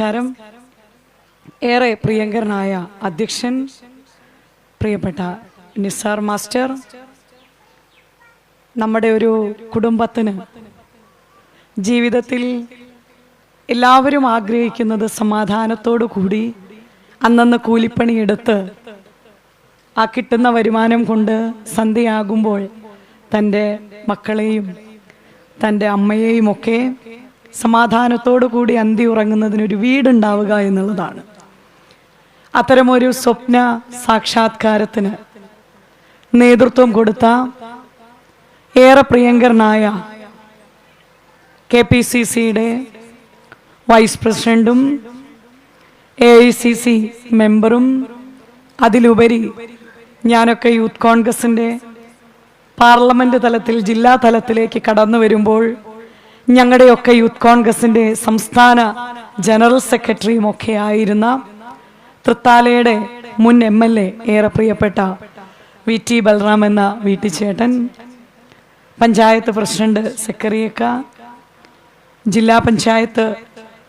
നമസ്കാരം. ഏറെ പ്രിയങ്കരനായ അധ്യക്ഷൻ പ്രിയപ്പെട്ട നിസാർ മാസ്റ്റർ നമ്മുടെ ഒരു കുടുംബത്തിന് ജീവിതത്തിൽ എല്ലാവരും ആഗ്രഹിക്കുന്നത് സമാധാനത്തോടു കൂടി അന്നന്ന് കൂലിപ്പണിയെടുത്ത് ആ കിട്ടുന്ന വരുമാനം കൊണ്ട് സന്ധ്യയാകുമ്പോൾ തന്റെ മക്കളെയും തന്റെ അമ്മയെയും ഒക്കെ സമാധാനത്തോടു കൂടി അന്തി ഉറങ്ങുന്നതിനൊരു വീടുണ്ടാവുക എന്നുള്ളതാണ്. അത്തരമൊരു സ്വപ്ന സാക്ഷാത്കാരത്തിന് നേതൃത്വം കൊടുത്ത ഏറെ പ്രിയങ്കരനായ കെ പി സി സിയുടെ വൈസ് പ്രസിഡന്റും എ ഐ സി സി മെമ്പറും അതിലുപരി ഞാനൊക്കെ യൂത്ത് കോൺഗ്രസിന്റെ പാർലമെന്റ് തലത്തിൽ ജില്ലാ തലത്തിലേക്ക് കടന്നു വരുമ്പോൾ ഞങ്ങളുടെയൊക്കെ യൂത്ത് കോൺഗ്രസിന്റെ സംസ്ഥാന ജനറൽ സെക്രട്ടറിയും ഒക്കെ ആയിരുന്ന തൃത്താലയുടെ മുൻ എം എൽ എ ഏറെ പ്രിയപ്പെട്ട വി ടി ബൽറാം എന്ന വീട്ടിച്ചേട്ടൻ പഞ്ചായത്ത് പ്രസിഡന്റ് സെക്രട്ടറിയക്ക ജില്ലാ പഞ്ചായത്ത്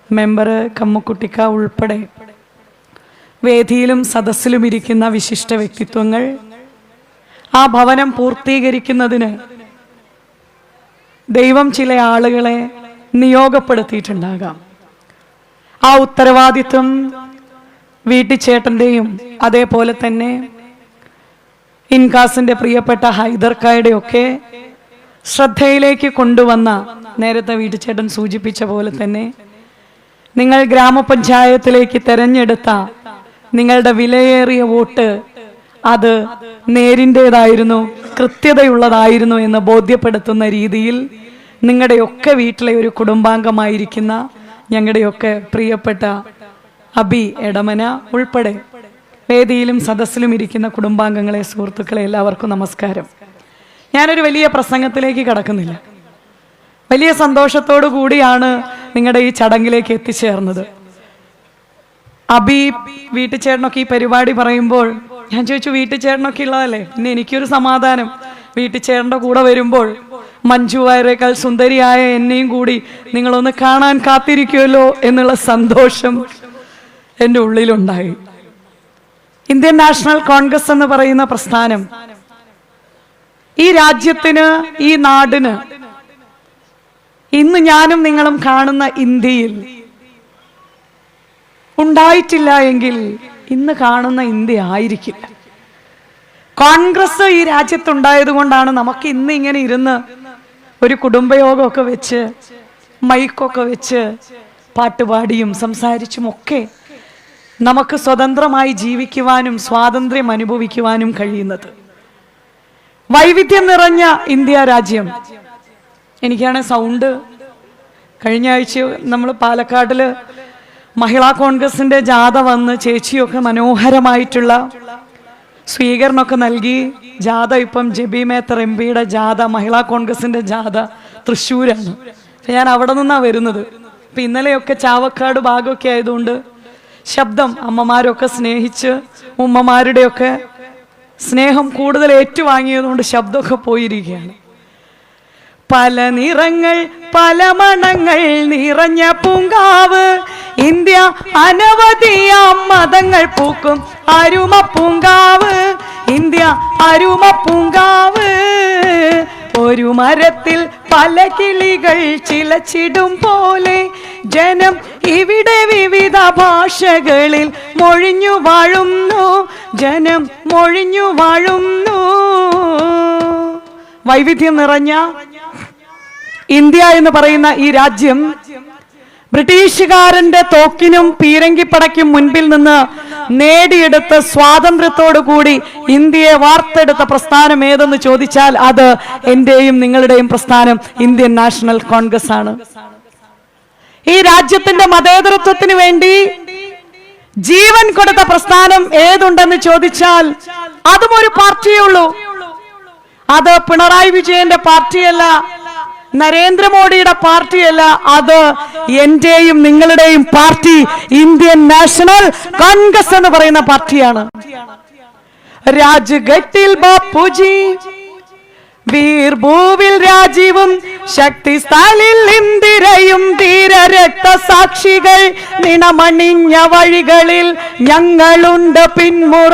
മെമ്പർ കമ്മക്കുട്ടിക്ക ഉൾപ്പെടെ വേദിയിലും സദസ്സിലും ഇരിക്കുന്ന വിശിഷ്ട വ്യക്തിത്വങ്ങൾ ആ ഭവനം പൂർത്തീകരിക്കുന്നതിന് ദൈവം ചില ആളുകളെ നിയോഗപ്പെടുത്തിയിട്ടുണ്ടാകാം. ആ ഉത്തരവാദിത്വം വീട്ടിച്ചേട്ടന്റെയും അതേപോലെ തന്നെ ഇൻകാസിന്റെ പ്രിയപ്പെട്ട ഹൈദർക്കായുടെ ഒക്കെ ശ്രദ്ധയിലേക്ക് കൊണ്ടുവന്ന നേരത്തെ വീട്ടിച്ചേട്ടൻ സൂചിപ്പിച്ച പോലെ തന്നെ നിങ്ങൾ ഗ്രാമപഞ്ചായത്തിലേക്ക് തെരഞ്ഞെടുത്ത നിങ്ങളുടെ വിലയേറിയ വോട്ട് അത് നേരിന്റെതായിരുന്നു. കൃത്യതയുള്ളതായിരുന്നു എന്ന് ബോധ്യപ്പെടുത്തുന്ന രീതിയിൽ നിങ്ങളുടെയൊക്കെ വീട്ടിലെ ഒരു കുടുംബാംഗമായിരിക്കുന്ന ഞങ്ങളുടെയൊക്കെ പ്രിയപ്പെട്ട അബി എടമന ഉൾപ്പെടെ വേദിയിലും സദസ്സിലും ഇരിക്കുന്ന കുടുംബാംഗങ്ങളെ സുഹൃത്തുക്കളെ എല്ലാവർക്കും നമസ്കാരം. ഞാനൊരു വലിയ പ്രസംഗത്തിലേക്ക് കടക്കുന്നില്ല. വലിയ സന്തോഷത്തോടു കൂടിയാണ് നിങ്ങളുടെ ഈ ചടങ്ങിലേക്ക് എത്തിച്ചേർന്നത്. അബി വീട്ടുചേട്ടനൊക്കെ ഈ പരിപാടി പറയുമ്പോൾ ഞാൻ ചോദിച്ചു വീട്ടിൽ ചേട്ടനൊക്കെ ഉള്ളതല്ലേ? പിന്നെ എനിക്കൊരു സമാധാനം. വീട്ടിൽ ചേട്ടന്റെ കൂടെ വരുമ്പോൾ മഞ്ജു വായരേക്കാൾ സുന്ദരിയായ എന്നെയും കൂടി നിങ്ങളൊന്ന് കാണാൻ കാത്തിരിക്കുമല്ലോ എന്നുള്ള സന്തോഷം എന്റെ ഉള്ളിലുണ്ടായി. ഇന്ത്യൻ നാഷണൽ കോൺഗ്രസ് എന്ന് പറയുന്ന പ്രസ്ഥാനം ഈ രാജ്യത്തിന് ഈ നാടിന് ഇന്ന് ഞാനും നിങ്ങളും കാണുന്ന ഇന്ത്യയിൽ ഉണ്ടായിട്ടില്ല എങ്കിൽ ഇന്ന് കാണുന്ന ഇന്ത്യ ആയിരിക്കില്ല. കോൺഗ്രസ് ഈ രാജ്യത്തുണ്ടായത് കൊണ്ടാണ് നമുക്ക് ഇന്ന് ഇങ്ങനെ ഇരുന്ന് ഒരു കുടുംബയോഗമൊക്കെ വെച്ച് മൈക്കൊക്കെ വെച്ച് പാട്ടുപാടിയും സംസാരിച്ചും ഒക്കെ നമുക്ക് സ്വതന്ത്രമായി ജീവിക്കുവാനും സ്വാതന്ത്ര്യം അനുഭവിക്കുവാനും കഴിയുന്നത്. വൈവിധ്യം നിറഞ്ഞ ഇന്ത്യ രാജ്യം. എനിക്കാണ് സൗണ്ട്. കഴിഞ്ഞ ആഴ്ച നമ്മൾ പാലക്കാട്ടിൽ മഹിളാ കോൺഗ്രസിന്റെ ജാഥ വന്ന് ചേച്ചിയൊക്കെ മനോഹരമായിട്ടുള്ള സ്വീകരണമൊക്കെ നൽകി. ജാഥ ഇപ്പം ജബി മേത്തർ എം പിയുടെ ജാഥ മഹിളാ കോൺഗ്രസിന്റെ ജാഥ തൃശ്ശൂരാണ്. ഞാൻ അവിടെ നിന്നാണ് വരുന്നത്. ഇപ്പൊ ഇന്നലെയൊക്കെ ചാവക്കാട് ഭാഗമൊക്കെ ആയതുകൊണ്ട് ശബ്ദം അമ്മമാരൊക്കെ സ്നേഹിച്ച് ഉമ്മമാരുടെയൊക്കെ സ്നേഹം കൂടുതൽ ഏറ്റുവാങ്ങിയതുകൊണ്ട് ശബ്ദമൊക്കെ പോയിരിക്കുകയാണ്. പല നിറങ്ങൾ പല മണങ്ങൾ നിറഞ്ഞ പൂങ്കാവ് ഇന്ത്യ അനവധിയാം മതങ്ങൾ പൂക്കും അരുമ പൂങ്കാവ് ഇന്ത്യ അരുമ പൂങ്കാവ് ഒരു മരത്തിൽ പല കിളികൾ ചിലച്ചിടും പോലെ ജനം ഇവിടെ വിവിധ ഭാഷകളിൽ മൊഴിഞ്ഞു വാഴുന്നു. ജനം മൊഴിഞ്ഞു വാഴുന്നു. വൈവിധ്യം നിറഞ്ഞ ഇന്ത്യ എന്ന് പറയുന്ന ഈ രാജ്യം ബ്രിട്ടീഷുകാരന്റെ തോക്കിനും പീരങ്കിപ്പടയ്ക്കും മുൻപിൽ നിന്ന് നേടിയെടുത്ത സ്വാതന്ത്ര്യത്തോടു കൂടി ഇന്ത്യയെ വാർത്തെടുത്ത പ്രസ്ഥാനം ഏതെന്ന് ചോദിച്ചാൽ അത് എന്റെയും നിങ്ങളുടെയും പ്രസ്ഥാനം ഇന്ത്യൻ നാഷണൽ കോൺഗ്രസ് ആണ്. ഈ രാജ്യത്തിന്റെ മതേതരത്വത്തിന് വേണ്ടി ജീവൻ കൊടുത്ത പ്രസ്ഥാനം ഏതുണ്ടെന്ന് ചോദിച്ചാൽ അതും ഒരു പാർട്ടിയേ ഉള്ളൂ. അത് പിണറായി വിജയന്റെ പാർട്ടിയല്ല നരേന്ദ്രമോദിയുടെ പാർട്ടിയല്ല അത് എന്റെയും നിങ്ങളുടെയും പാർട്ടി ഇന്ത്യൻ നാഷണൽ കോൺഗ്രസ് എന്ന് പറയുന്ന പാർട്ടിയാണ്. രാജ്ഘട്ടിൽ ബാപ്പുജി വീർഭൂവിൽ രാജീവും ശക്തി സ്ഥലിൽ ഇന്ദിരയും ധീര രക്തസാക്ഷികൾ നിണമണിഞ്ഞ വഴികളിൽ ഞങ്ങളുണ്ട് പിന്മുറ.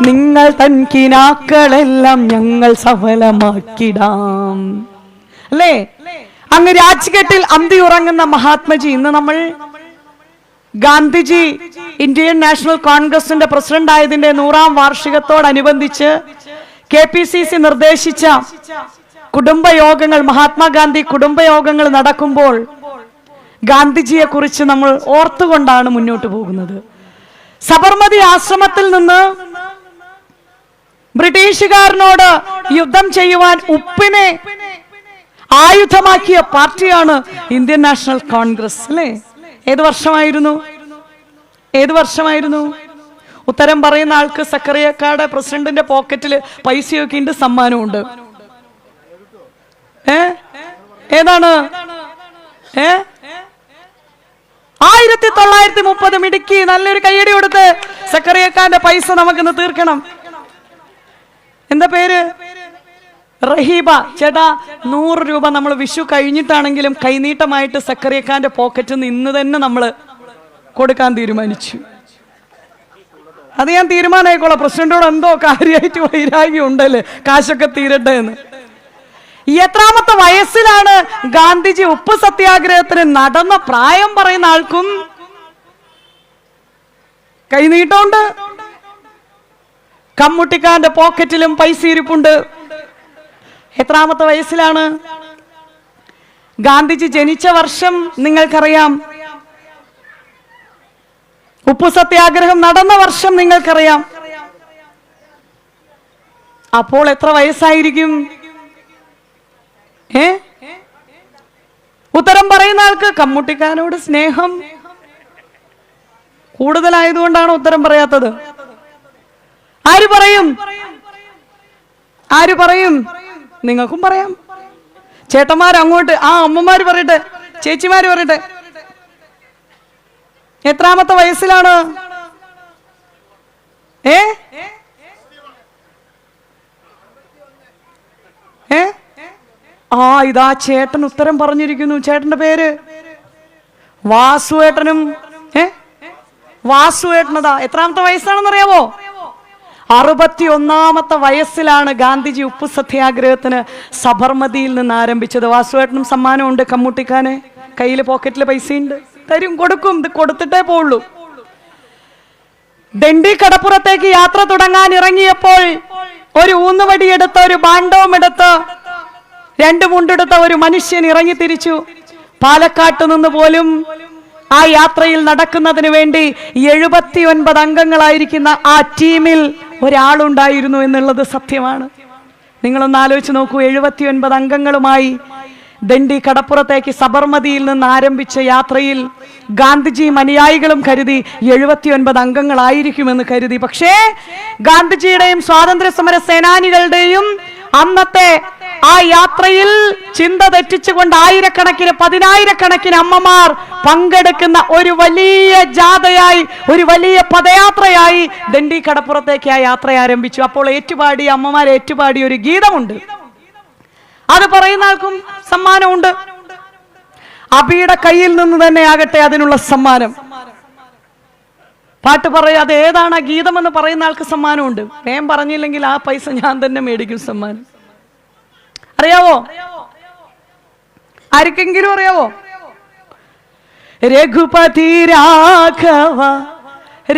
നിങ്ങൾ തൻ കിനാക്കളെല്ലാം ഞങ്ങൾ സഫലമാക്കിടാം. അല്ലേ? അങ്ങ് രാജ്ഘട്ടിൽ അന്തി ഉറങ്ങുന്ന മഹാത്മജി ഇന്ന് നമ്മൾ ഗാന്ധിജി ഇന്ത്യൻ നാഷണൽ കോൺഗ്രസിന്റെ പ്രസിഡന്റ് ആയതിന്റെ നൂറാം വാർഷികത്തോടനുബന്ധിച്ച് കെ പി സി സി നിർദ്ദേശിച്ച കുടുംബയോഗങ്ങൾ മഹാത്മാഗാന്ധി കുടുംബയോഗങ്ങൾ നടക്കുമ്പോൾ ഗാന്ധിജിയെ കുറിച്ച് നമ്മൾ ഓർത്തുകൊണ്ടാണ് മുന്നോട്ട് പോകുന്നത്. സബർമതി ആശ്രമത്തിൽ നിന്ന് ബ്രിട്ടീഷുകാരനോട് യുദ്ധം ചെയ്യുവാൻ ഉപ്പിനെ ആയുധമാക്കിയ പാർട്ടിയാണ് ഇന്ത്യൻ നാഷണൽ കോൺഗ്രസ് അല്ലേ? ഏത് വർഷമായിരുന്നു? ഏത് വർഷമായിരുന്നു? ഉത്തരം പറയുന്ന ആൾക്ക് സക്കറിയക്കാട് പ്രസിഡന്റിന്റെ പോക്കറ്റിൽ പൈസയൊക്കെ ഉണ്ട് സമ്മാനമുണ്ട് ഏ? ഏതാണ്? ഏ? ആയിരത്തി തൊള്ളായിരത്തി മുപ്പത് മിടുക്കി നല്ലൊരു കയ്യടി കൊടുത്ത് സക്കറിയക്കാന്റെ പൈസ നമുക്കിന്ന് തീർക്കണം. എന്താ പേര്? റഹീബ ചേട്ടാ നൂറ് രൂപ നമ്മൾ വിഷു കഴിഞ്ഞിട്ടാണെങ്കിലും കൈനീട്ടമായിട്ട് സക്കറിയക്കാന്റെ പോക്കറ്റിൽ നിന്ന് ഇന്ന് തന്നെ നമ്മൾ കൊടുക്കാൻ തീരുമാനിച്ചു. അത് ഞാൻ തീരുമാനമായിക്കോളാം പ്രസിഡന്റോട് എന്തോ കാര്യമായിട്ട് വൈരാഗ്യം ഉണ്ടല്ലേ? കാശൊക്കെ തീരട്ടെ എന്ന്. എത്രാമത്തെ വയസ്സിലാണ് ഗാന്ധിജി ഉപ്പ് സത്യാഗ്രഹത്തിന് നടന്ന പ്രായം പറയുന്ന ആൾക്കും കൈനീട്ടമുണ്ട്. കമ്മുട്ടിക്കാന്റെ പോക്കറ്റിലും പൈസ ഇരിപ്പുണ്ട്. എത്രാമത്തെ വയസ്സിലാണ്? ഗാന്ധിജി ജനിച്ച വർഷം നിങ്ങൾക്കറിയാം. ഉപ്പു സത്യാഗ്രഹം നടന്ന വർഷം നിങ്ങൾക്കറിയാം. അപ്പോൾ എത്ര വയസ്സായിരിക്കും? ഏ? ഉത്തരം പറയുന്ന ആൾക്ക് കമ്മുട്ടിക്കാനോട് സ്നേഹം. കൂടുതലായതുകൊണ്ടാണ് ഉത്തരം പറയാത്തത്. ആര് പറയും? ആര് പറയും? നിങ്ങൾക്കും പറയാം. ചേട്ടന്മാർ അങ്ങോട്ട് ആ അമ്മമാർ പറയട്ടെ ചേച്ചിമാർ പറയട്ടെ. എത്രാമത്തെ വയസ്സിലാണ്? ഏ? ഏ? ആ ഇതാ ചേട്ടൻ ഉത്തരം പറഞ്ഞിരിക്കുന്നു. ചേട്ടന്റെ പേര്? വാസുവേട്ടനും ഏ? വാസുവേട്ടനതാ. എത്രാമത്തെ വയസ്സാണെന്ന് അറിയാവോ അറുപത്തി ഒന്നാമത്തെ വയസ്സിലാണ് ഗാന്ധിജി ഉപ്പ് സത്യാഗ്രഹത്തിന് സബർമതിയിൽ നിന്ന് ആരംഭിച്ചത്. വാസുവേട്ടനും സമ്മാനമുണ്ട് കമ്മൂട്ടിക്കാന്. കയ്യിൽ പോക്കറ്റിൽ പൈസയുണ്ട്. തരും കൊടുക്കും. ഇത് കൊടുത്തിട്ടേ പോവുള്ളൂ. ദണ്ഡി കടപ്പുറത്തേക്ക് യാത്ര തുടങ്ങാൻ ഇറങ്ങിയപ്പോൾ ഒരു ഊന്നുവടി എടുത്ത ഒരു ബാണ്ടവും എടുത്ത് രണ്ട് മുണ്ടെടുത്ത ഒരു മനുഷ്യൻ ഇറങ്ങി തിരിച്ചു. പാലക്കാട്ട് നിന്ന് പോലും ആ യാത്രയിൽ നടക്കുന്നതിന് വേണ്ടി എഴുപത്തി ഒൻപത് അംഗങ്ങളായിരിക്കുന്ന ആ ടീമിൽ ഒരാളുണ്ടായിരുന്നു എന്നുള്ളത് സത്യമാണ്. നിങ്ങളൊന്ന് ആലോചിച്ച് നോക്കൂ എഴുപത്തി ഒൻപത് അംഗങ്ങളുമായി ദണ്ഡി കടപ്പുറത്തേക്ക് സബർമതിയിൽ നിന്ന് ആരംഭിച്ച യാത്രയിൽ ഗാന്ധിജിയും അനുയായികളും കരുതി എഴുപത്തി ഒൻപത് അംഗങ്ങളായിരിക്കുമെന്ന് കരുതി. പക്ഷേ ഗാന്ധിജിയുടെയും സ്വാതന്ത്ര്യ സമര സേനാനികളുടെയും അന്നത്തെ ആ യാത്രയിൽ ചിന്ത തെറ്റിച്ചുകൊണ്ട് ആയിരക്കണക്കിന് പതിനായിരക്കണക്കിന് അമ്മമാർ പങ്കെടുക്കുന്ന ഒരു വലിയ ജാഥയായി ഒരു വലിയ പദയാത്രയായി ദണ്ഡി കടപ്പുറത്തേക്ക് ആ യാത്ര ആരംഭിച്ചു. അപ്പോൾ ഏറ്റുപാടി അമ്മമാർ ഏറ്റുപാടി ഒരു ഗീതമുണ്ട്. അത് പറയുന്ന ആൾക്കും സമ്മാനമുണ്ട്. അബിയുടെ കയ്യിൽ നിന്ന് തന്നെ ആകട്ടെ അതിനുള്ള സമ്മാനം. പാട്ട് പറയാ അത് ഏതാണ് ആ ഗീതമെന്ന് പറയുന്ന ആൾക്ക് സമ്മാനമുണ്ട്. ഞാൻ പറഞ്ഞില്ലെങ്കിൽ ആ പൈസ ഞാൻ തന്നെ മേടിക്കും സമ്മാനം. അറിയാവോ? ആർക്കെങ്കിലും അറിയാവോ? രഘുപതി രാഘവ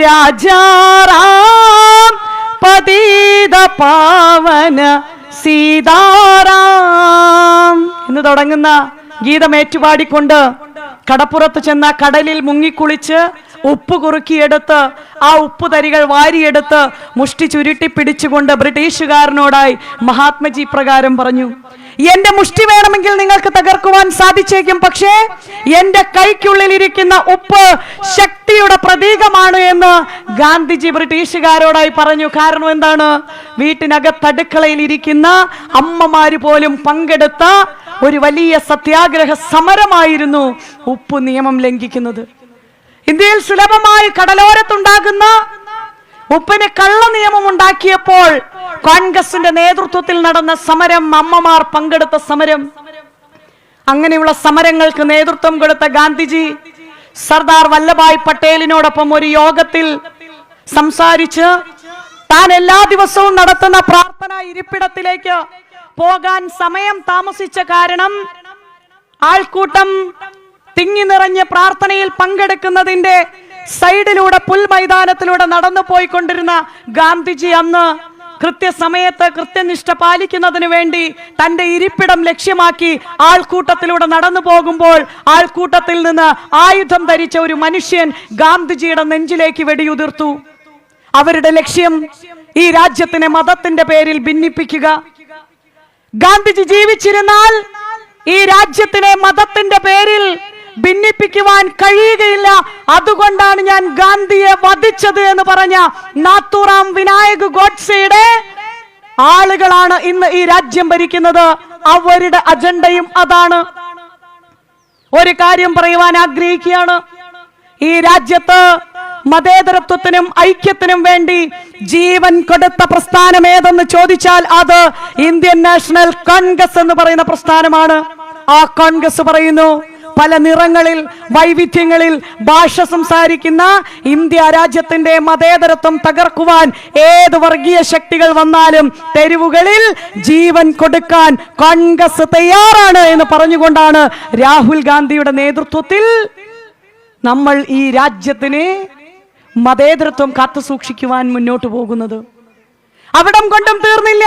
രാജാറാം പതീത പാവന സീതാറാം. എന്ന് തുടങ്ങുന്ന ഗീതം ഏറ്റുപാടിക്കൊണ്ട് കടപ്പുറത്ത് ചെന്ന കടലിൽ മുങ്ങിക്കുളിച്ച് ഉപ്പ് കുറുക്കിയെടുത്ത് ആ ഉപ്പ് തരികൾ വാരിയെടുത്ത് മുഷ്ടി ചുരുട്ടി പിടിച്ചുകൊണ്ട് ബ്രിട്ടീഷുകാരനോടായി മഹാത്മജി പ്രകാരം പറഞ്ഞു എന്റെ മുഷ്ടി വേണമെങ്കിൽ നിങ്ങൾക്ക് തകർക്കുവാൻ സാധിച്ചേക്കും പക്ഷേ എന്റെ കൈക്കുള്ളിൽ ഇരിക്കുന്ന ഉപ്പ് ശക്തിയുടെ പ്രതീകമാണ് എന്ന് ഗാന്ധിജി ബ്രിട്ടീഷുകാരോടായി പറഞ്ഞു. കാരണം എന്താണ്? വീട്ടിനകത്തടുക്കളയിൽ ഇരിക്കുന്ന അമ്മമാര് പോലും പങ്കെടുത്ത ഒരു വലിയ സത്യാഗ്രഹ സമരമായിരുന്നു ഉപ്പ് നിയമം ലംഘിക്കുന്നത്. ഇന്ത്യയിൽ സുലഭമായി കടലോരത്തുണ്ടാകുന്ന ഉപ്പിന് കള്ള നിയമം ഉണ്ടാക്കിയപ്പോൾ കോൺഗ്രസിന്റെ നേതൃത്വത്തിൽ നടന്ന സമരം അമ്മമാർ പങ്കെടുത്ത സമരം. അങ്ങനെയുള്ള സമരങ്ങൾക്ക് നേതൃത്വം കൊടുത്ത ഗാന്ധിജി സർദാർ വല്ലഭായ് പട്ടേലിനോടൊപ്പം ഒരു യോഗത്തിൽ സംസാരിച്ച് താൻ എല്ലാ ദിവസവും നടത്തുന്ന പ്രാർത്ഥന ഇരിപ്പിടത്തിലേക്ക് പോകാൻ സമയം താമസിച്ച കാരണം ആൾക്കൂട്ടം തിങ്ങി നിറഞ്ഞ് പ്രാർത്ഥനയിൽ പങ്കെടുക്കുന്നതിന്റെ സൈഡിലൂടെ പുൽമൈതാനത്തിലൂടെ നടന്നു പോയിക്കൊണ്ടിരുന്ന ഗാന്ധിജി അന്ന് കൃത്യസമയത്ത് കൃത്യനിഷ്ഠ പാലിക്കുന്നതിന് വേണ്ടി തന്റെ ഇരിപ്പിടം ലക്ഷ്യമാക്കി ആൾക്കൂട്ടത്തിലൂടെ നടന്നു പോകുമ്പോൾ ആൾക്കൂട്ടത്തിൽ നിന്ന് ആയുധം ധരിച്ച ഒരു മനുഷ്യൻ ഗാന്ധിജിയുടെ നെഞ്ചിലേക്ക് വെടിയുതിർത്തു. അവരുടെ ലക്ഷ്യം ഈ രാജ്യത്തിനെ മതത്തിന്റെ പേരിൽ ഭിന്നിപ്പിക്കുക. ഗാന്ധിജി ജീവിച്ചിരുന്നാൽ ഈ രാജ്യത്തിനെ മതത്തിന്റെ പേരിൽ ഭിന്നിപ്പിക്കുവാൻ കഴിയുകയില്ല. അതുകൊണ്ടാണ് ഞാൻ ഗാന്ധിയെ വധിച്ചത് എന്ന് പറഞ്ഞ നാത്തൂറാം വിനായക് ഗോഡ്സെയുടെ ആളുകളാണ് ഇന്ന് ഈ രാജ്യം ഭരിക്കുന്നത്. അവരുടെ അജണ്ടയും അതാണ്. ഒരു കാര്യം പറയുവാൻ ആഗ്രഹിക്കുകയാണ്. ഈ രാജ്യത്ത് മതേതരത്വത്തിനും ഐക്യത്തിനും വേണ്ടി ജീവൻ കൊടുത്ത പ്രസ്ഥാനം ഏതെന്ന് ചോദിച്ചാൽ അത് ഇന്ത്യൻ നാഷണൽ കോൺഗ്രസ് എന്ന് പറയുന്ന പ്രസ്ഥാനമാണ്. ആ കോൺഗ്രസ് പറയുന്നു പല നിറങ്ങളിൽ വൈവിധ്യങ്ങളിൽ ഭാഷ സംസാരിക്കുന്ന ഇന്ത്യ രാജ്യത്തിന്റെ മതേതരത്വം തകർക്കുവാൻ ഏത് വർഗീയ ശക്തികൾ വന്നാലും തെരുവുകളിൽ ജീവൻ കൊടുക്കാൻ കോൺഗ്രസ് തയ്യാറാണ് എന്ന് പറഞ്ഞുകൊണ്ടാണ് രാഹുൽ ഗാന്ധിയുടെ നേതൃത്വത്തിൽ നമ്മൾ ഈ രാജ്യത്തിന് മതേതരത്വം കാത്തു സൂക്ഷിക്കുവാൻ മുന്നോട്ട് പോകുന്നത്. അവിടം കൊണ്ടും തീർന്നില്ല.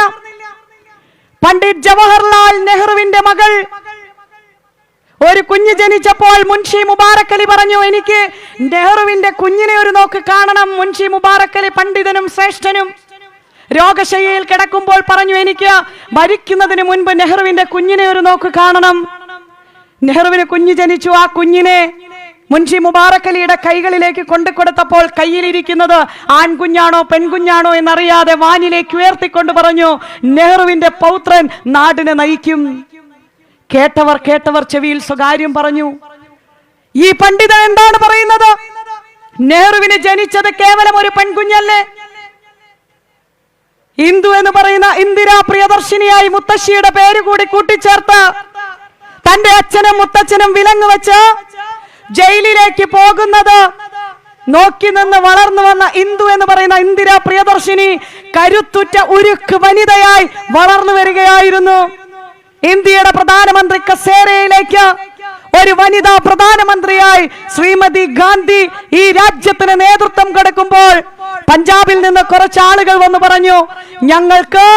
പണ്ഡിറ്റ് ജവഹർലാൽ നെഹ്റുവിന്റെ മകൾ ഒരു കുഞ്ഞ് ജനിച്ചപ്പോൾ മുൻഷി മുബാറക്കലി പറഞ്ഞു എനിക്ക് നെഹ്റുവിന്റെ കുഞ്ഞിനെ ഒരു നോക്ക് കാണണം. മുൻഷി മുബാറക്കലി പണ്ഡിതനും ശ്രേഷ്ഠനും. രോഗശയ്യയിൽ കിടക്കുമ്പോൾ പറഞ്ഞു എനിക്ക് മരിക്കുന്നതിന് മുൻപ് നെഹ്റുവിന്റെ കുഞ്ഞിനെ ഒരു നോക്ക് കാണണം. നെഹ്റുവിന് കുഞ്ഞ് ജനിച്ചു. ആ കുഞ്ഞിനെ മുൻഷി മുബാറക് അലിയുടെ കൈകളിലേക്ക് കൊണ്ടു കൊടുത്തപ്പോൾ കയ്യിലിരിക്കുന്നത് ആൺകുഞ്ഞാണോ പെൺകുഞ്ഞാണോ എന്നറിയാതെ വാനിലേക്ക് ഉയർത്തിക്കൊണ്ട് പറഞ്ഞു നെഹ്റുവിന്റെ പൗത്രൻ നാടിനെ നയിക്കും. കേട്ടവർ കേട്ടവർ ചെവിയിൽ സ്വകാര്യം പറഞ്ഞു. ഈ പണ്ഡിതൻ എന്താണ് പറയുന്നത്? നെഹ്റുവിന് ജനിച്ചത് കേവലം ഒരു പെൺകുഞ്ഞല്ലേ? ഇന്ദു എന്ന് പറയുന്ന ഇന്ദിരാ പ്രിയദർശിനിയായി മുത്തശ്ശിയുടെ പേര് കൂടി കൂട്ടിച്ചേർത്ത് തന്റെ അച്ഛനും മുത്തച്ഛനും വിലങ്ങ് വെച്ച് ജയിലിലേക്ക് പോകുന്നത് നോക്കി നിന്ന് വളർന്നു വന്ന ഇന്ദു എന്ന് പറയുന്ന ഇന്ദിരാ പ്രിയദർശിനി കരുത്തുറ്റ ഉരുക്ക് വനിതയായി വളർന്നു വരികയായിരുന്നു. ഇന്ത്യയുടെ പ്രധാനമന്ത്രി കസേരയിലേക്ക് ഒരു വനിതാ പ്രധാനമന്ത്രിയായി ശ്രീമതി ഗാന്ധി ഈ രാജ്യത്തിന് നേതൃത്വം കൊടുക്കുമ്പോൾ പഞ്ചാബിൽ നിന്ന് കുറച്ച് ആളുകൾ വന്ന് പറഞ്ഞു ഞങ്ങൾക്ക്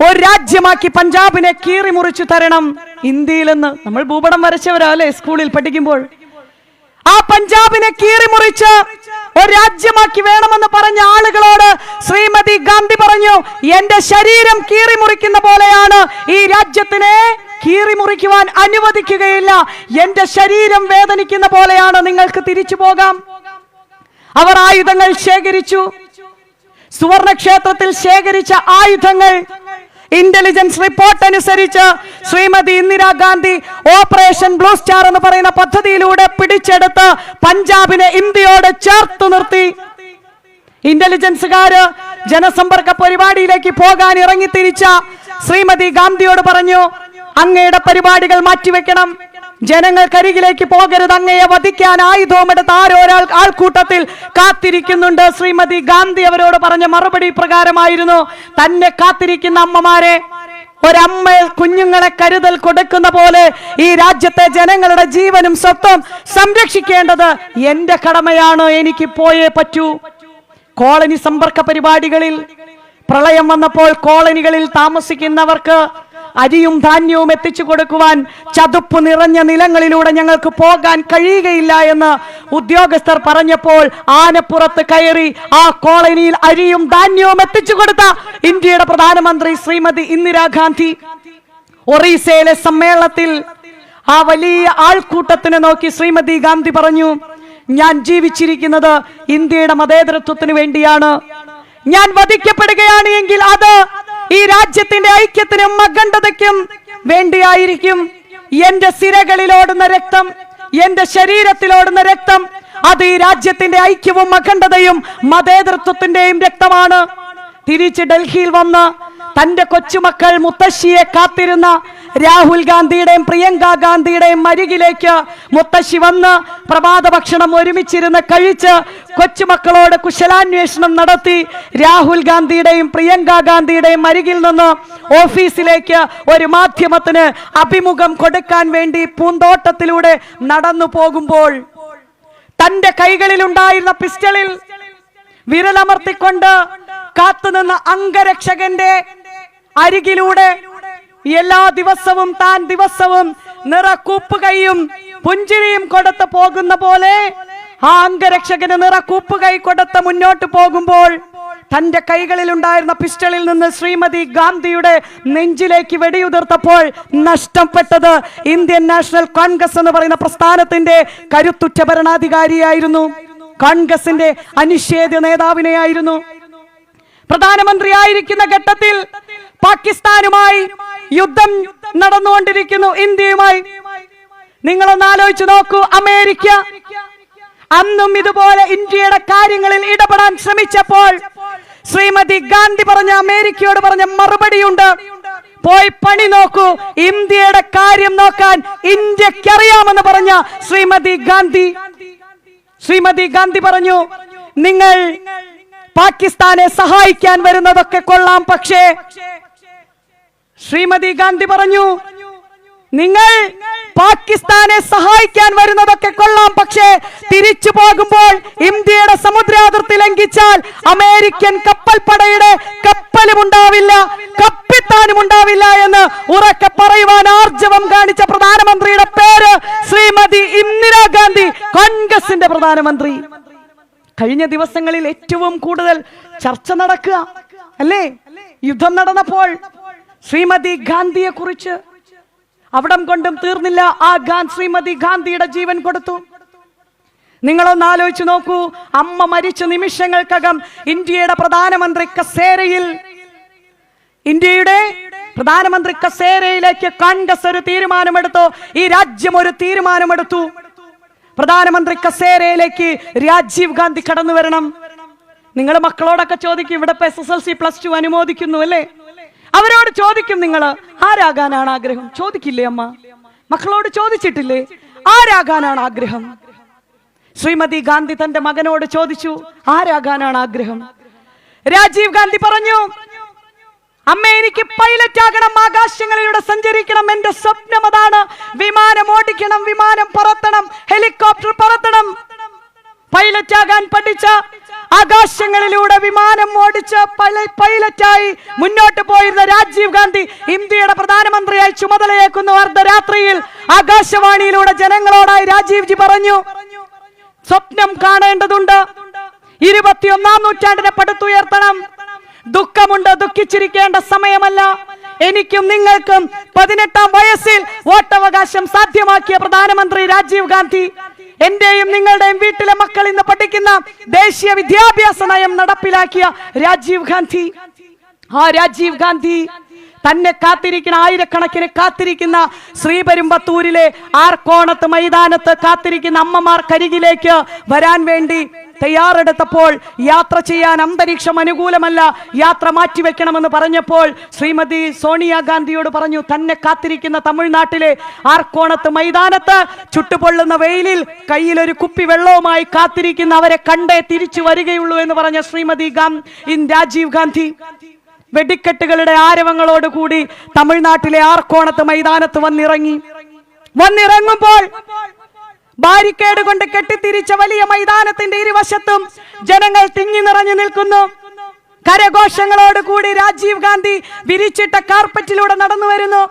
ഒരു രാജ്യമാക്കി പഞ്ചാബിനെ കീറി മുറിച്ചു തരണം. ഇന്ത്യയിൽ നിന്ന് നമ്മൾ ഭൂപടം വരച്ചവരാ അല്ലെ സ്കൂളിൽ പഠിക്കുമ്പോൾ. ആ പഞ്ചാബിനെ കീറി മുറിച്ച് ഒരു രാജ്യമാക്കി വേണമെന്ന് പറഞ്ഞ ആളുകളോട് ശ്രീമതി ഗാന്ധി പറഞ്ഞു എന്റെ ശരീരം കീറിമുറിക്കുന്ന പോലെയാണ്. ഈ രാജ്യത്തിനെ കീറിമുറിക്കുവാൻ അനുവദിക്കുകയില്ല. എന്റെ ശരീരം വേദനിക്കുന്ന പോലെയാണ്. നിങ്ങൾക്ക് തിരിച്ചു പോകാം. അവർ ആയുധങ്ങൾ ശേഖരിച്ചു. സുവർണക്ഷേത്രത്തിൽ ശേഖരിച്ച ആയുധങ്ങൾ. ഇന്റലിജൻസ് റിപ്പോർട്ട് അനുസരിച്ച് Shrimati Indira Gandhi operation blue star എന്ന് പറയുന്ന പദ്ധതിയിലൂടെ പിടിച്ചെടുത്ത് പഞ്ചാബിനെ ഇന്ത്യയോട് ചേർത്ത് നിർത്തി. ഇന്റലിജൻസുകാര് ജനസമ്പർക്ക പരിപാടിയിലേക്ക് പോകാൻ ഇറങ്ങി തിരിച്ച ശ്രീമതി ഗാന്ധിയോട് പറഞ്ഞു അങ്ങയുടെ പരിപാടികൾ മാറ്റിവെക്കണം. ജനങ്ങൾക്കരികിലേക്ക് പോകരുത് അങ്ങയെ വധിക്കാൻ ആയുധവും എടുത്ത് ആരോരാൾ ആൾക്കൂട്ടത്തിൽ കാത്തിരിക്കുന്നുണ്ട്. ശ്രീമതി ഗാന്ധി അവരോട് പറഞ്ഞ മറുപടി പ്രകാരമായിരുന്നു തന്നെ കാത്തിരിക്കുന്ന അമ്മമാരെ ഒരമ്മ കുഞ്ഞുങ്ങളെ കരുതൽ കൊടുക്കുന്ന പോലെ ഈ രാജ്യത്തെ ജനങ്ങളുടെ ജീവനും സ്വത്തും സംരക്ഷിക്കേണ്ടത് എന്റെ കടമയാണ്. എനിക്ക് പോയേ പറ്റൂ. കോളനി സമ്പർക്ക പരിപാടികളിൽ പ്രളയം വന്നപ്പോൾ കോളനികളിൽ താമസിക്കുന്നവർക്ക് അരിയും ധാന്യവും എത്തിച്ചു കൊടുക്കുവാൻ ചതുപ്പ് നിറഞ്ഞ നിലങ്ങളിലൂടെ ഞങ്ങൾക്ക് പോകാൻ കഴിയുകയില്ല എന്ന് ഉദ്യോഗസ്ഥർ പറഞ്ഞപ്പോൾ ആനപ്പുറത്ത് കയറി ആ കോളനിയിൽ അരിയും ധാന്യവും എത്തിച്ചു കൊടുത്ത ഇന്ത്യയുടെ പ്രധാനമന്ത്രി ശ്രീമതി ഇന്ദിരാഗാന്ധി ഒറീസയിലെ സമ്മേളനത്തിൽ ആ വലിയ ആൾക്കൂട്ടത്തിനെ നോക്കി ശ്രീമതി ഗാന്ധി പറഞ്ഞു ഞാൻ ജീവിച്ചിരിക്കുന്നത് ഇന്ത്യയുടെ മതേതരത്വത്തിന് വേണ്ടിയാണ്. ഞാൻ വധിക്കപ്പെടുകയാണ് എങ്കിൽ അത് ഈ രാജ്യത്തിന്റെ ഐക്യത്തിനും അഖണ്ഡതയ്ക്കും വേണ്ടിയായിരിക്കും. എന്റെ സിരകളിലോടുന്ന രക്തം എന്റെ ശരീരത്തിലോടുന്ന രക്തം അത് ഈ രാജ്യത്തിന്റെ ഐക്യവും അഖണ്ഡതയും മതേതൃത്വത്തിന്റെയും രക്തമാണ്. തിരിച്ച് ഡൽഹിയിൽ വന്ന് തന്റെ കൊച്ചുമക്കൾ മുത്തശ്ശിയെ കാത്തിരുന്ന രാഹുൽ ഗാന്ധിയുടെയും പ്രിയങ്ക ഗാന്ധിയുടെയും അരികിലേക്ക് മുത്തശ്ശി വന്ന് പ്രഭാത ഭക്ഷണം ഒരുമിച്ചിരുന്ന് കഴിച്ച് കൊച്ചുമക്കളോട് കുശലാന്വേഷണം നടത്തി രാഹുൽ ഗാന്ധിയുടെയും പ്രിയങ്ക ഗാന്ധിയുടെയും അരികിൽ നിന്ന് ഓഫീസിലേക്ക് ഒരു മാധ്യമത്തിന് അഭിമുഖം കൊടുക്കാൻ വേണ്ടി പൂന്തോട്ടത്തിലൂടെ നടന്നു പോകുമ്പോൾ തന്റെ കൈകളിലുണ്ടായിരുന്ന പിസ്റ്റളിൽ വിരലമർത്തിക്കൊണ്ട് കാത്തുനിന്ന അംഗരക്ഷകന്റെ അരികിലൂടെ എല്ലാ ദിവസവും താൻ ദിവസവും നിറക്കൂപ്പുകയും പുഞ്ചിരിയും കൊടുത്ത് പോകുന്ന പോലെ ആ അംഗരക്ഷകന് നിറക്കൂപ്പുകൈ കൊടുത്ത് മുന്നോട്ട് പോകുമ്പോൾ തന്റെ കൈകളിൽ ഉണ്ടായിരുന്ന പിസ്റ്റളിൽ നിന്ന് ശ്രീമതി ഗാന്ധിയുടെ നെഞ്ചിലേക്ക് വെടിയുതിർത്തപ്പോൾ നഷ്ടപ്പെട്ടത് ഇന്ത്യൻ നാഷണൽ കോൺഗ്രസ് എന്ന് പറയുന്ന പ്രസ്ഥാനത്തിന്റെ കരുത്തുറ്റ ഭരണാധികാരിയായിരുന്നു. കോൺഗ്രസിന്റെ അനിഷേധ്യ നേതാവിനെയായിരുന്നു. പ്രധാനമന്ത്രിയായിരിക്കുന്ന ഘട്ടത്തിൽ പാകിസ്ഥാനുമായി യുദ്ധം നടന്നുകൊണ്ടിരിക്കുന്നു ഇന്ത്യയുമായി. നിങ്ങളൊന്ന് ആലോചിച്ച് നോക്കൂ അമേരിക്ക അന്നും ഇതുപോലെ ഇന്ത്യയുടെ കാര്യങ്ങളിൽ ഇടപെടാൻ ശ്രമിച്ചപ്പോൾ ശ്രീമതി ഗാന്ധി പറഞ്ഞ അമേരിക്കയോട് പറഞ്ഞ മറുപടിയുണ്ട്. പോയി പണി നോക്കൂ ഇന്ത്യയുടെ കാര്യം നോക്കാൻ ഇന്ത്യക്കറിയാമെന്ന് പറഞ്ഞ ശ്രീമതി ഗാന്ധി. ശ്രീമതി ഗാന്ധി പറഞ്ഞു നിങ്ങൾ പാകിസ്ഥാനെ സഹായിക്കാൻ വരുന്നതൊക്കെ കൊള്ളാം പക്ഷേ ശ്രീമതി ഗാന്ധി പറഞ്ഞു നിങ്ങൾ പാകിസ്ഥാനെ സഹായിക്കാൻ വരുന്നതൊക്കെ കൊള്ളാം പക്ഷേ തിരിച്ചു പോകുമ്പോൾ ഇന്ത്യയുടെ സമുദ്രാതിർത്തി ലംഘിച്ചാൽ അമേരിക്കൻ കപ്പൽപ്പടയുടെ കപ്പലും ഉണ്ടാവില്ല കപ്പിത്താനും ഉണ്ടാവില്ല എന്ന് ഉറക്കെ പറയുവാൻ ആർജവം കാണിച്ച പ്രധാനമന്ത്രിയുടെ പേര് ശ്രീമതി ഇന്ദിരാഗാന്ധി കോൺഗ്രസിന്റെ പ്രധാനമന്ത്രി. കഴിഞ്ഞ ദിവസങ്ങളിൽ ഏറ്റവും കൂടുതൽ ചർച്ച നടക്കുക അല്ലേ? യുദ്ധം നടന്നപ്പോൾ ശ്രീമതി ഗാന്ധിയെ കുറിച്ച് അവിടം കൊണ്ടും തീർന്നില്ല. ആ ഗാൻ ശ്രീമതി ഗാന്ധിയുടെ ജീവൻ കൊടുത്തു. നിങ്ങളൊന്ന് ആലോചിച്ച് നോക്കൂ. അമ്മ മരിച്ച നിമിഷങ്ങൾക്കകം ഇന്ത്യയുടെ പ്രധാനമന്ത്രി കസേരയിൽ ഇന്ത്യയുടെ പ്രധാനമന്ത്രി കസേരയിലേക്ക് കോൺഗ്രസ് ഒരു തീരുമാനമെടുത്തു. ഈ രാജ്യം ഒരു തീരുമാനമെടുത്തു. പ്രധാനമന്ത്രി കസേരയിലേക്ക് രാജീവ് ഗാന്ധി കടന്നു വരണം. നിങ്ങൾ മക്കളോടൊക്കെ ചോദിക്കും ഇവിടെ S S L C plus two അനുമോദിക്കുന്നു അല്ലേ? അവരോട് ചോദിക്കും നിങ്ങൾ ആരാകാനാണ് ആഗ്രഹം? ചോദിക്കില്ലേ അമ്മ? മക്കളോട് ചോദിച്ചിട്ടില്ലേ? ആരാകാനാണ് ആഗ്രഹം? ശ്രീമതി ഗാന്ധി തന്റെ മകനോട് ചോദിച്ചു ആരാകാനാണ് ആഗ്രഹം? രാജീവ് ഗാന്ധി പറഞ്ഞു അമ്മ എനിക്ക് പൈലറ്റ് ആകണം ആകാശങ്ങളിലൂടെ സഞ്ചരിക്കണം എന്റെ സ്വപ്നം അതാണ്. വിമാനം ഓടിക്കണം വിമാനം പറത്തണം ഹെലികോപ്റ്റർ പറത്തണം. പൈലറ്റ് ആകാൻ പഠിച്ച ആകാശങ്ങളിലൂടെ വിമാനം ഓടിച്ച് പൈലറ്റായി മുന്നോട്ട് പോയിരുന്ന രാജീവ് ഗാന്ധി ഇന്ത്യയുടെ പ്രധാനമന്ത്രിയായി ചുമതലയേക്കുന്ന അർദ്ധരാത്രിയിൽ ആകാശവാണിയിലൂടെ ജനങ്ങളോടായി രാജീവ് ജി പറഞ്ഞു. സ്വപ്നം കാണേണ്ടതുണ്ട്. ഇരുപത്തിയൊന്നാം നൂറ്റാണ്ടിനെ പടുത്തുയർത്തണം. ദുഃഖമുണ്ട് ദുഃഖിച്ചിരിക്കേണ്ട സമയമല്ല. എനിക്കും നിങ്ങൾക്കും പതിനെട്ടാം വയസ്സിൽ വോട്ടവകാശം സാധ്യമാക്കിയ പ്രധാനമന്ത്രി രാജീവ് ഗാന്ധി. എന്റെയും നിങ്ങളുടെയും വീട്ടിലെ മക്കൾ ഇന്ന് പഠിക്കുന്ന ദേശീയ വിദ്യാഭ്യാസ നയം നടപ്പിലാക്കിയ രാജീവ് ഗാന്ധി. ആ രാജീവ് ഗാന്ധി തന്നെ കാത്തിരിക്കുന്ന ആയിരക്കണക്കിന് കാത്തിരിക്കുന്ന ശ്രീപെരുമ്പത്തൂരിലെ ആർക്കോണത്ത് മൈതാനത്ത് കാത്തിരിക്കുന്ന അമ്മമാർക്കരികിലേക്ക് വരാൻ വേണ്ടി തയ്യാറെടുത്തപ്പോൾ യാത്ര ചെയ്യാൻ അന്തരീക്ഷം അനുകൂലമല്ല. യാത്ര മാറ്റിവെക്കണമെന്ന് പറഞ്ഞപ്പോൾ ശ്രീമതി സോണിയാഗാന്ധിയോട് പറഞ്ഞു തന്നെ കാത്തിരിക്കുന്ന തമിഴ്നാട്ടിലെ ആർക്കോണത്ത് മൈതാനത്ത് ചുട്ടുപൊള്ളുന്ന വെയിലിൽ കയ്യിലൊരു കുപ്പി വെള്ളവുമായി കാത്തിരിക്കുന്ന അവരെ കണ്ടേ തിരിച്ചു വരികയുള്ളൂ എന്ന് പറഞ്ഞ ശ്രീമതി ഇൻ രാജീവ് ഗാന്ധി. വെടിക്കെട്ടുകളുടെ ആരവങ്ങളോട് കൂടി തമിഴ്നാട്ടിലെ ആർക്കോണത്ത് മൈതാനത്ത് വന്നിറങ്ങി. വന്നിറങ്ങുമ്പോൾ ബാരിക്കേഡ് കൊണ്ട് കെട്ടിത്തിരിച്ച വലിയ മൈതാനത്തിന്റെ ഇരുവശത്തും ജനങ്ങൾ തിങ്ങി നിറഞ്ഞു നിൽക്കുന്നു. കരഘോഷങ്ങളോട് കൂടി രാജീവ് ഗാന്ധി വിരിച്ചിട്ട കാർപ്പറ്റിലൂടെ നടന്നു വരുന്നു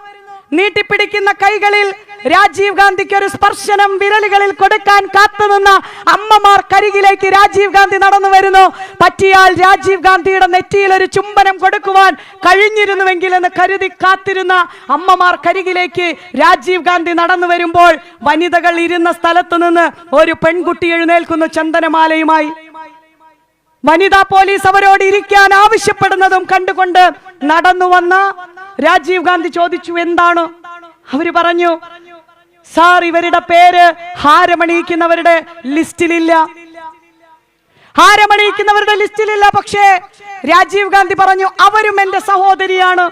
നീട്ടിപ്പിടിക്കുന്ന കൈകളിൽ രാജീവ് ഗാന്ധിക്ക് ഒരു സ്പർശനം വിരലുകളിൽ കൊടുക്കാൻ കാത്തുനിന്ന അമ്മമാർ കരികിലേക്ക് രാജീവ് ഗാന്ധി നടന്നു വരുന്നു. പറ്റിയാൽ രാജീവ് ഗാന്ധിയുടെ നെറ്റിയിൽ ഒരു ചുംബനം കൊടുക്കുവാൻ കഴിഞ്ഞിരുന്നുവെങ്കിൽ എന്ന് കരുതി കാത്തിരുന്ന അമ്മമാർ കരികിലേക്ക് രാജീവ് ഗാന്ധി നടന്നു വരുമ്പോൾ വനിതകൾ ഇരുന്ന സ്ഥലത്ത് നിന്ന് ഒരു പെൺകുട്ടി എഴുന്നേൽക്കുന്നു ചന്ദനമാലയുമായി. വനിതാ പോലീസ് അവരോട് ഇരിക്കാൻ ആവശ്യപ്പെടുന്നതും കണ്ടുകൊണ്ട് നടന്നു വന്ന രാജീവ് ഗാന്ധി ചോദിച്ചു എന്താണ്? അവർ പറഞ്ഞു സാർ ഇവരുടെ പേര് ഹാരമണിയിക്കുന്നവരുടെ ലിസ്റ്റിലില്ല. ഹാരമണിയിക്കുന്നവരുടെ ലിസ്റ്റിലില്ല പക്ഷേ രാജീവ് ഗാന്ധി പറഞ്ഞു അവരും എന്റെ സഹോദരിയാണ്.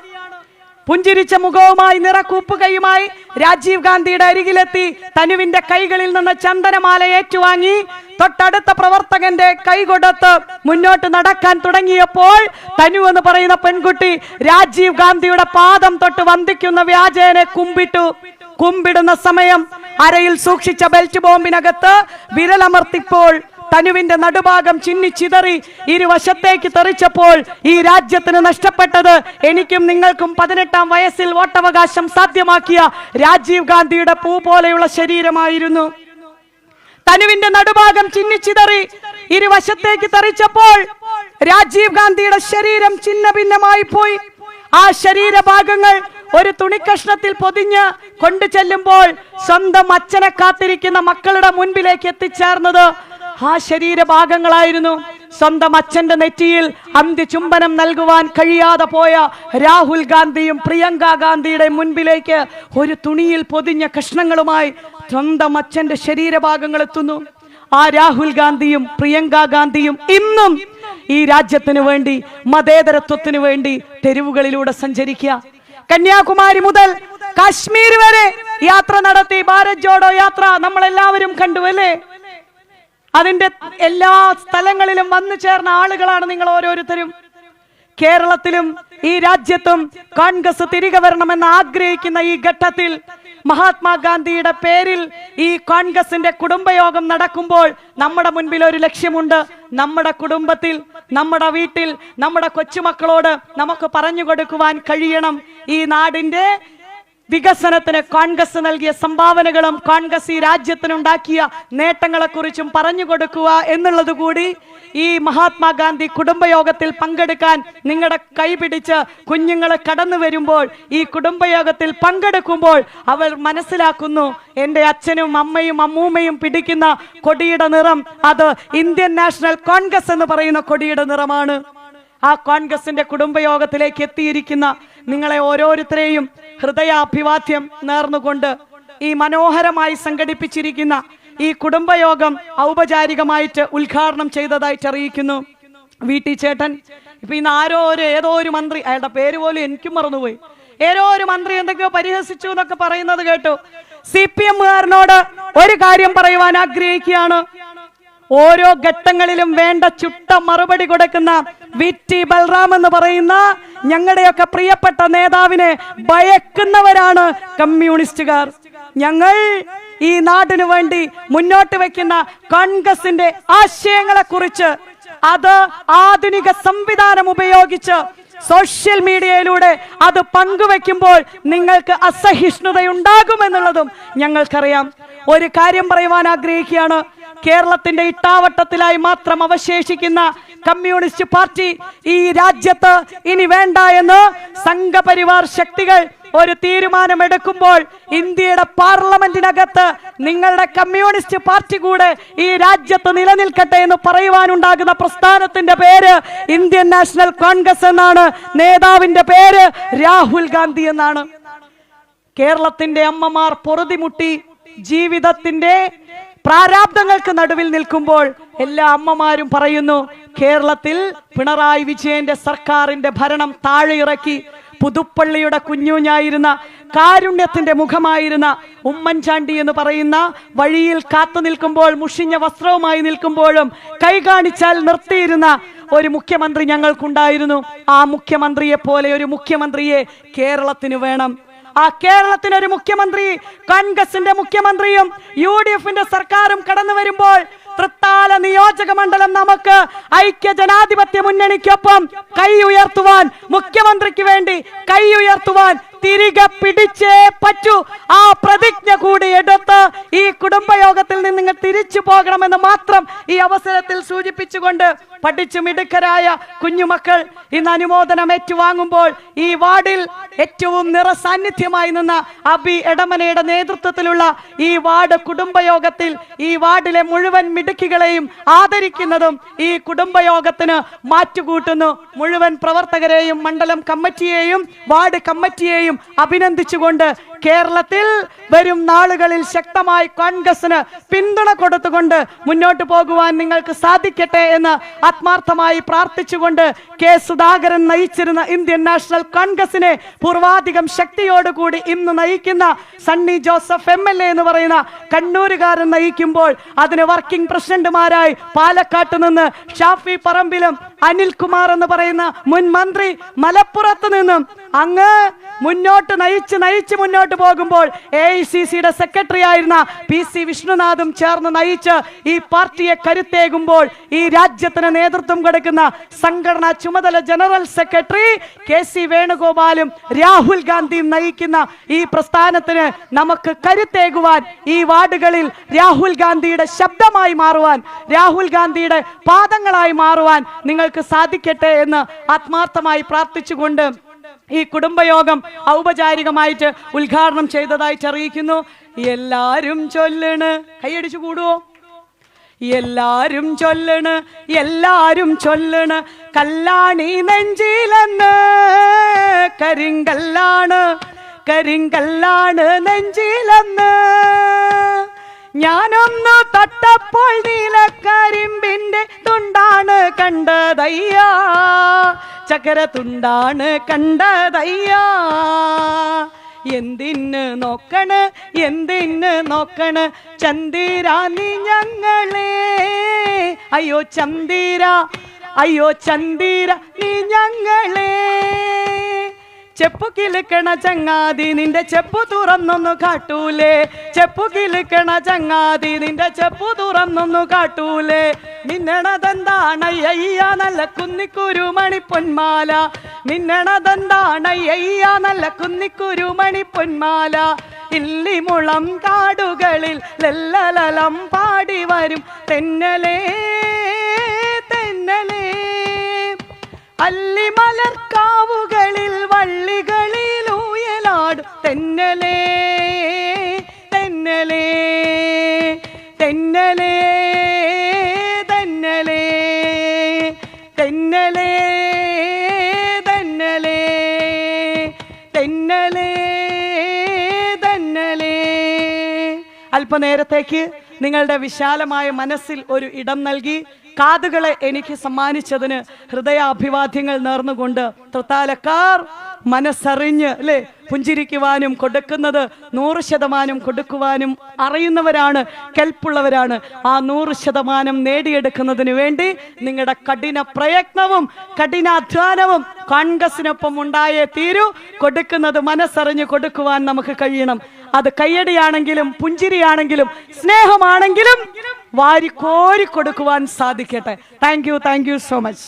പുഞ്ചിരിച്ച മുഖവുമായി നിറക്കൂപ്പുകയുമായി രാജീവ് ഗാന്ധിയുടെ അരികിലെത്തി തനുവിന്റെ കൈകളിൽ നിന്ന് ചന്ദനമാല ഏറ്റുവാങ്ങി തൊട്ടടുത്ത പ്രവർത്തകന്റെ കൈ കൊടുത്ത് മുന്നോട്ട് നടക്കാൻ തുടങ്ങിയപ്പോൾ തനു എന്ന് പറയുന്ന പെൺകുട്ടി രാജീവ് ഗാന്ധിയുടെ പാദം തൊട്ട് വന്ദിക്കുന്ന വ്യാജേനെ കുമ്പിട്ടു. കുമ്പിടുന്ന സമയം. അരയിൽ സൂക്ഷിച്ച ബെൽറ്റ് ബോംബിനകത്ത് വിരലമർത്തിപ്പോൾ തനുവിന്റെ നടുഭാഗം ചിന്നിച്ചിതറി ഇരുവശത്തേക്ക് തെറിച്ചപ്പോൾ ഈ രാജ്യത്തിന് നഷ്ടപ്പെട്ടത് എനിക്കും നിങ്ങൾക്കും പതിനെട്ടാം വയസ്സിൽ വോട്ടവകാശം സാധ്യമാക്കിയ രാജീവ് ഗാന്ധിയുടെ പൂ പോലെയുള്ള ശരീരമായിരുന്നു. തനുവിന്റെ നടുഭാഗം ചിന്നിച്ചിതറി ഇരുവശത്തേക്ക് തെറിച്ചപ്പോൾ രാജീവ് ഗാന്ധിയുടെ ശരീരം ചിന്ന ഭിന്നമായി പോയി. ആ ശരീരഭാഗങ്ങൾ ഒരു തുണിക്കഷ്ണത്തിൽ പൊതിഞ്ഞ് കൊണ്ടു ചെല്ലുമ്പോൾ സ്വന്തം അച്ഛനെ കാത്തിരിക്കുന്ന മക്കളുടെ മുൻപിലേക്ക് എത്തിച്ചേർന്നത് ആ ശരീരഭാഗങ്ങളായിരുന്നു. സ്വന്തം അച്ഛന്റെ നെറ്റിയിൽ അന്ത്യചുംബനം നൽകുവാൻ കഴിയാതെ പോയ രാഹുൽ ഗാന്ധിയും പ്രിയങ്ക ഗാന്ധിയുടെ മുൻപിലേക്ക് ഒരു തുണിയിൽ പൊതിഞ്ഞ കഷ്ണങ്ങളുമായി സ്വന്തം അച്ഛന്റെ ശരീരഭാഗങ്ങൾ എത്തുന്നു. ആ രാഹുൽ ഗാന്ധിയും പ്രിയങ്ക ഗാന്ധിയും ഇന്നും ഈ രാജ്യത്തിന് വേണ്ടി മതേതരത്വത്തിന് വേണ്ടി തെരുവുകളിലൂടെ സഞ്ചരിക്കുക. കന്യാകുമാരി മുതൽ കാശ്മീർ വരെ യാത്ര നടത്തി ഭാരത് ജോഡോ യാത്ര നമ്മൾ എല്ലാവരും കണ്ടു അല്ലേ? അതിന്റെ എല്ലാ സ്ഥലങ്ങളിലും വന്നു ചേർന്ന ആളുകളാണ് നിങ്ങൾ ഓരോരുത്തരും. കേരളത്തിലും ഈ രാജ്യത്തും കോൺഗ്രസ് തിരികെ വരണമെന്ന് ആഗ്രഹിക്കുന്ന ഈ ഘട്ടത്തിൽ മഹാത്മാഗാന്ധിയുടെ പേരിൽ ഈ കോൺഗ്രസിന്റെ കുടുംബയോഗം നടക്കുമ്പോൾ നമ്മുടെ മുൻപിൽ ഒരു ലക്ഷ്യമുണ്ട്. നമ്മുടെ കുടുംബത്തിൽ നമ്മുടെ വീട്ടിൽ നമ്മുടെ കൊച്ചുമക്കളോട് നമുക്ക് പറഞ്ഞു കൊടുക്കുവാൻ കഴിയണം. ഈ നാടിന്റെ വികസനത്തിന് കോൺഗ്രസ് നൽകിയ സംഭാവനകളും കോൺഗ്രസ് ഈ രാജ്യത്തിനുണ്ടാക്കിയ നേട്ടങ്ങളെ കുറിച്ചും പറഞ്ഞു കൊടുക്കുക എന്നുള്ളത് കൂടി ഈ മഹാത്മാഗാന്ധി കുടുംബയോഗത്തിൽ പങ്കെടുക്കാൻ നിങ്ങളുടെ കൈപിടിച്ച് കുഞ്ഞുങ്ങൾ കടന്നു വരുമ്പോൾ ഈ കുടുംബയോഗത്തിൽ പങ്കെടുക്കുമ്പോൾ അവർ മനസ്സിലാക്കുന്നു എന്റെ അച്ഛനും അമ്മയും അമ്മൂമ്മയും പിടിക്കുന്ന കൊടിയുടെ നിറം അത് ഇന്ത്യൻ നാഷണൽ കോൺഗ്രസ് എന്ന് പറയുന്ന കൊടിയുടെ നിറമാണ്. ആ കോൺഗ്രസിന്റെ കുടുംബയോഗത്തിലേക്ക് എത്തിയിരിക്കുന്ന നിങ്ങളെ ഓരോരുത്തരെയും ഹൃദയാഭിവാദ്യം നേർന്നുകൊണ്ട് ഈ മനോഹരമായി സംഘടിപ്പിച്ചിരിക്കുന്ന ഈ കുടുംബയോഗം ഔപചാരികമായിട്ട് ഉദ്ഘാടനം ചെയ്തതായിട്ട് അറിയിക്കുന്നു. വി. ടി. ചേട്ടൻ. ഇപ്പൊ ഇന്ന് ആരോ ഒരു ഏതോ ഒരു മന്ത്രി അയാളുടെ പേര് പോലും എനിക്കും മറന്നുപോയി. ഏതോ ഒരു മന്ത്രി എന്തൊക്കെയോ പരിഹസിച്ചു എന്നൊക്കെ പറയുന്നത് കേട്ടു. സി പി എമ്മുകാരനോട് ഒരു കാര്യം പറയുവാൻ ആഗ്രഹിക്കുകയാണ്. ഓരോ ഘട്ടങ്ങളിലും വേണ്ട ചുട്ട മറുപടി കൊടുക്കുന്ന വി ടി ബൽറാം എന്ന് പറയുന്ന ഞങ്ങളുടെയൊക്കെ പ്രിയപ്പെട്ട നേതാവിനെ ഭയക്കുന്നവരാണ് കമ്മ്യൂണിസ്റ്റുകാർ. ഞങ്ങൾ ഈ നാടിനു വേണ്ടി മുന്നോട്ട് വെക്കുന്ന കോൺഗ്രസിന്റെ ആശയങ്ങളെ കുറിച്ച് അത് ആധുനിക സംവിധാനം ഉപയോഗിച്ച് സോഷ്യൽ മീഡിയയിലൂടെ അത് പങ്കുവെക്കുമ്പോൾ നിങ്ങൾക്ക് അസഹിഷ്ണുതയുണ്ടാകുമെന്നുള്ളതും ഞങ്ങൾക്കറിയാം. ഒരു കാര്യം പറയുവാൻ ആഗ്രഹിക്കുകയാണ്. കേരളത്തിന്റെ ഇട്ടാവട്ടത്തിലായി മാത്രം അവശേഷിക്കുന്ന കമ്മ്യൂണിസ്റ്റ് പാർട്ടി ഈ രാജ്യത്ത് ഇനി വേണ്ട എന്ന് സംഘപരിവാർ ശക്തികൾ ഒരു തീരുമാനമെടുക്കുമ്പോൾ ഇന്ത്യയുടെ പാർലമെന്റിനകത്ത് നിങ്ങളുടെ കമ്മ്യൂണിസ്റ്റ് പാർട്ടി കൂടെ ഈ രാജ്യത്ത് നിലനിൽക്കട്ടെ എന്ന് പറയുവാനുണ്ടാകുന്ന പ്രസ്ഥാനത്തിന്റെ പേര് ഇന്ത്യൻ നാഷണൽ കോൺഗ്രസ് എന്നാണ്. നേതാവിന്റെ പേര് രാഹുൽ ഗാന്ധി എന്നാണ്. കേരളത്തിന്റെ അമ്മമാർ പൊറുതിമുട്ടി ജീവിതത്തിന്റെ പ്രാരാബ്ദങ്ങൾക്ക് നടുവിൽ നിൽക്കുമ്പോൾ എല്ലാ അമ്മമാരും പറയുന്നു കേരളത്തിൽ പിണറായി വിജയന്റെ സർക്കാരിന്റെ ഭരണം താഴെ ഇറക്കി പുതുപ്പള്ളിയുടെ കുഞ്ഞുഞ്ഞായിരുന്ന കാരുണ്യത്തിന്റെ മുഖമായിരുന്ന ഉമ്മൻചാണ്ടി എന്ന് പറയുന്ന വഴിയിൽ കാത്തു നിൽക്കുമ്പോൾ മുഷിഞ്ഞ വസ്ത്രവുമായി നിൽക്കുമ്പോഴും കൈ കാണിച്ചാൽ നിർത്തിയിരുന്ന ഒരു മുഖ്യമന്ത്രി ഞങ്ങൾക്കുണ്ടായിരുന്നു. ആ മുഖ്യമന്ത്രിയെ പോലെ ഒരു മുഖ്യമന്ത്രിയെ കേരളത്തിന് വേണം. ആ കേരളത്തിന് ഒരു മുഖ്യമന്ത്രി കോൺഗ്രസിന്റെ മുഖ്യമന്ത്രിയും യു ഡി എഫിന്റെ സർക്കാരും കടന്നു വരുമ്പോൾ തൃത്താല നിയോജക മണ്ഡലം നമുക്ക് ഐക്യ ജനാധിപത്യ മുന്നണിക്കൊപ്പം കൈ ഉയർത്തുവാൻ മുഖ്യമന്ത്രിക്ക് വേണ്ടി കൈ ഉയർത്തുവാൻ തിരികെ പിടിച്ചേ പറ്റൂ. ആ പ്രതിജ്ഞ കൂടി എടുത്ത് ഈ കുടുംബയോഗത്തിൽ നിന്ന് നിങ്ങൾ തിരിച്ചു പോകണമെന്ന് മാത്രം ഈ അവസരത്തിൽ സൂചിപ്പിച്ചുകൊണ്ട് പഠിച്ചു മിടുക്കരായ കുഞ്ഞുമക്കൾ ഇന്ന് അനുമോദനം ഏറ്റുവാങ്ങുമ്പോൾ ഈ വാർഡിൽ ഏറ്റവും നിറസാന്നിധ്യമായി നിന്ന അബി എടമനയുടെ നേതൃത്വത്തിലുള്ള ഈ വാർഡ് കുടുംബയോഗത്തിൽ ഈ വാർഡിലെ മുഴുവൻ മിടുക്കികളെയും ആദരിക്കുന്നതും ഈ കുടുംബയോഗത്തിന് മാറ്റുകൂട്ടുന്നു. മുഴുവൻ പ്രവർത്തകരെയും മണ്ഡലം കമ്മിറ്റിയെയും വാർഡ് കമ്മിറ്റിയെയും അഭിനന്ദിച്ചുകൊണ്ട് കേരളത്തിൽ വരും നാളുകളിൽ ശക്തമായി കോൺഗ്രസിന് പിന്തുണ കൊടുത്തുകൊണ്ട് മുന്നോട്ട് പോകുവാൻ നിങ്ങൾക്ക് സാധിക്കട്ടെ എന്ന് ആത്മാർത്ഥമായി പ്രാർത്ഥിച്ചുകൊണ്ട് കെ സുധാകരൻ നയിച്ചിരുന്ന ഇന്ത്യൻ നാഷണൽ കോൺഗ്രസിനെ പൂർവാധികം ശക്തിയോടുകൂടി ഇന്ന് നയിക്കുന്ന Sunny Joseph M L A എന്ന് പറയുന്ന കണ്ണൂരുകാരൻ നയിക്കുമ്പോൾ അതിന് വർക്കിംഗ് പ്രസിഡന്റുമാരായി പാലക്കാട്ട് നിന്ന് ഷാഫി പറമ്പിലും അനിൽകുമാർ എന്ന് പറയുന്ന മുൻ മന്ത്രി മലപ്പുറത്ത് നിന്നും അങ്ങ് മുന്നോട്ട് നയിച്ച് നയിച്ച് മുന്നോട്ട് പോകുമ്പോൾ എ ഐ സി സിയുടെ സെക്രട്ടറി ആയിരുന്ന പി സി വിഷ്ണുനാഥും ചേർന്ന് നയിച്ച് ഈ പാർട്ടിയെ കരുത്തേകുമ്പോൾ ഈ രാജ്യത്തിന് നേതൃത്വം കൊടുക്കുന്ന സംഘടനാ ചുമതല ജനറൽ സെക്രട്ടറി കെ സി വേണുഗോപാലും രാഹുൽ ഗാന്ധിയും നയിക്കുന്ന ഈ പ്രസ്ഥാനത്തിന് നമുക്ക് കരുത്തേകുവാൻ ഈ വാർഡുകളിൽ രാഹുൽ ഗാന്ധിയുടെ ശബ്ദമായി മാറുവാൻ രാഹുൽ ഗാന്ധിയുടെ പാദങ്ങളായി മാറുവാൻ നിങ്ങൾക്ക് സാധിക്കട്ടെ എന്ന് ആത്മാർത്ഥമായി പ്രാർത്ഥിച്ചുകൊണ്ട് ഈ കുടുംബയോഗം ഔപചാരികമായിട്ട് ഉദ്ഘാടനം ചെയ്തതായിട്ട് അറിയിക്കുന്നു. എല്ലാരും ചൊല്ലണ്. കൈയടിച്ചു കൂടുവോ? എല്ലാരും ചൊല്ലണ്. എല്ലാരും ചൊല്ലണ്. കല്ലാണി നെഞ്ചിലെന്ന്. കരിങ്കല്ലാണ്. കരിങ്കല്ലാണ് നെഞ്ചിലെന്ന്. ഞാനൊന്ന് തൊട്ടപ്പോൾ നീലക്കരിമ്പിന്റെ തുണ്ടാണ് കണ്ടതയ്യ. ചക്കര തുണ്ടാണ് കണ്ടതയ്യ. എന്തിന് നോക്കണ് എന്തിന് നോക്കണ് ചന്ദിരാനി ഞങ്ങളെ അയ്യോ ചന്ദിര അയ്യോ ചന്ദിര നീ ഞങ്ങളെ ചെപ്പു കിലുക്കണ ചങ്ങാതി നിന്റെ ചെപ്പു തുറന്നൊന്നു കാട്ടൂലേ. ചെപ്പു കിലുക്കണ ചങ്ങാതി നിന്റെ ചെപ്പു തുറന്നൊന്നു കാട്ടൂലേ. മിന്നണതെന്താണയ്യ നല്ല കുന്നിക്കുരു മണി പൊന്മാല. മിന്നണതെന്താണയ്യ നല്ല കുന്നിക്കുരു മണി പൊന്മാല ഇല്ലിമുളം കാടുകളിൽ ലല്ലലലം പാടി വരും തെന്നലേ തെന്നലേ. അല്ലിമലർക്കാവുകളിൽ വള്ളികളിൽ ഊയലാടും. തെന്നലേ തെന്നലേ തെന്നലേ തെന്നലേ തെന്നലേ തെന്നലേ തെന്നലേ തെന്നലേ. അല്പനേരത്തേക്ക് നിങ്ങളുടെ വിശാലമായ മനസ്സിൽ ഒരു ഇടം നൽകി കാതുകളെ എനിക്ക് സമ്മാനിച്ചതിന് ഹൃദയാഭിവാദ്യങ്ങൾ നേർന്നുകൊണ്ട് തൃത്താലക്കാർ മനസ്സറിഞ്ഞ് അല്ലേ പുഞ്ചിരിക്കുവാനും കൊടുക്കുന്നത് നൂറ് ശതമാനം കൊടുക്കുവാനും അറിയുന്നവരാണ് കെൽപ്പുള്ളവരാണ്. ആ നൂറ് ശതമാനം നേടിയെടുക്കുന്നതിന് വേണ്ടി നിങ്ങളുടെ കഠിന പ്രയത്നവും കഠിനാധ്വാനവും കോൺഗ്രസിനൊപ്പം ഉണ്ടായേ തീരൂ. കൊടുക്കുന്നത് മനസ്സറിഞ്ഞ് കൊടുക്കുവാൻ നമുക്ക് കഴിയണം. അത് കയ്യടിയാണെങ്കിലും പുഞ്ചിരിയാണെങ്കിലും സ്നേഹമാണെങ്കിലും വാരിക്കോരി കൊടുക്കുവാൻ സാധിക്കട്ടെ. Thank you thank you so much